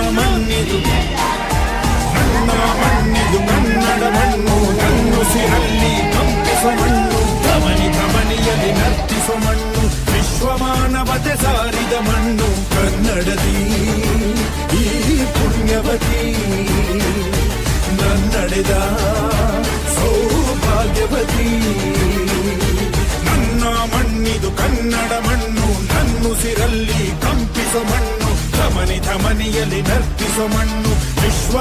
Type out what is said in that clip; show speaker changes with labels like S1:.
S1: ಮಣ್ಣಿದು. ನನ್ನ ಮಣ್ಣಿದು ಮನ್ನಡ ಮಣ್ಣು ಕಣ್ಣುಸಿರಲ್ಲಿ ಕಂಪಿಸು ಮಣ್ಣು. ಕಮನಿ ಕಮನಿಯಲ್ಲಿ ನರ್ತಿಸು ಮಣ್ಣು. ವಿಶ್ವಮಾನವತೆ ಸಾರಿದ ಮಣ್ಣು. ಕನ್ನಡದಿ, ಈ ಪುಣ್ಯವತಿ. ನನ್ನಡೆದ ಸೌಭಾಗ್ಯವತಿ. ನನ್ನ ಮಣ್ಣಿದು, ಕನ್ನಡ ಮಣ್ಣು. ನನ್ನುಸಿರಲ್ಲಿ ಕಂಪಿಸು ಮಣ್ಣು. ಧಮನಿ ಧಮನಿಯಲ್ಲಿ ನರ್ತಿಸೋ ಮಣ್ಣು ವಿಶ್ವ